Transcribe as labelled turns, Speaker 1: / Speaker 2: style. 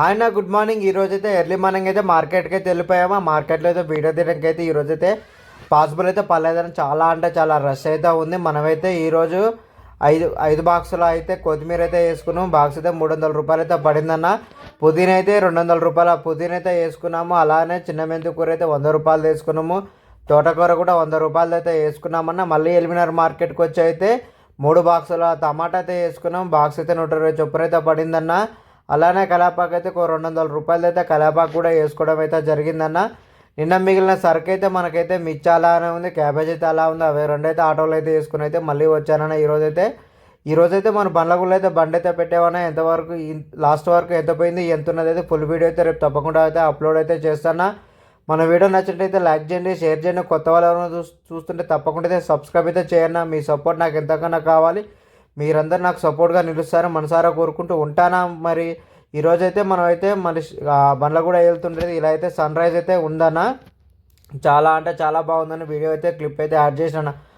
Speaker 1: ఆయన good morning. ఈ రోజు అయితే ఎర్లీ మార్నింగ్ అయితే మార్కెట్కి అయితే వెళ్ళిపోయాము? ఆ మార్కెట్లో అయితే వీడియో తీయడానికి అయితే ఈ అయితే పాసిబుల్ అయితే పర్లేదని చాలా అంటే చాలా రష్ అయితే ఉంది. మనమైతే ఈరోజు ఐదు ఐదు బాక్సులు అయితే కొత్తిమీర అయితే వేసుకున్నాం. బాక్స్ అయితే మూడు వందల రూపాయలు అయితే పడిందన్న. పుదీనా అయితే రెండు వందల రూపాయల పుదీనా అయితే వేసుకున్నాము. అలానే చిన్న మెంతి కూర అయితే వంద రూపాయలు తీసుకున్నాము తోటకూర కూడా వంద రూపాయలు అయితే వేసుకున్నామన్న. మళ్ళీ ఎలిమినార్ మార్కెట్కి వచ్చి అయితే మూడు బాక్సుల టమాటా అయితే వేసుకున్నాం. బాక్స్ అయితే నూట ఇరవై చొప్పున అయితే పడిందన్న. అలానే కలాపాకు అయితే ఒక రెండు వందల రూపాయలు అయితే కలాపాకు కూడా వేసుకోవడం అయితే జరిగిందన్న. నిన్న మిగిలిన సరుకు అయితే మనకైతే మిర్చి అలానే ఉంది క్యాబేజ్ అయితే అలా ఉంది. అవి రెండైతే ఆటోలు అయితే వేసుకుని అయితే మళ్ళీ వచ్చానన్న ఈరోజు అయితే ఈరోజు అయితే మన బండ్లగుళ్ళు అయితే బండి అయితే పెట్టామన్నా ఎంతవరకు లాస్ట్ వరకు ఎంత పోయింది? ఎంత ఉన్నది అయితే ఫుల్ వీడియో అయితే రేపు తప్పకుండా అయితే అప్లోడ్ అయితే చేస్తానా మన వీడియో నచ్చినట్టయితే లైక్ చేయండి షేర్ చేయండి. కొత్త వాళ్ళు ఎవరైనా చూస్తుంటే తప్పకుండా అయితే సబ్స్క్రైబ్ అయితే చేయండి మీ సపోర్ట్ నాకు ఎంతకన్నా కావాలి. మీరందరూ నాకు సపోర్ట్గా నిలుస్తారని మనసారా కోరుకుంటూ ఉంటానా? మరి ఈరోజు అయితే మనం అయితే మన బండ్ల కూడా వెళ్తుండేది. ఇలా అయితే సన్ రైజ్ అయితే ఉందన్న. చాలా అంటే చాలా బాగుందని వీడియో అయితే క్లిప్ అయితే యాడ్ చేసిన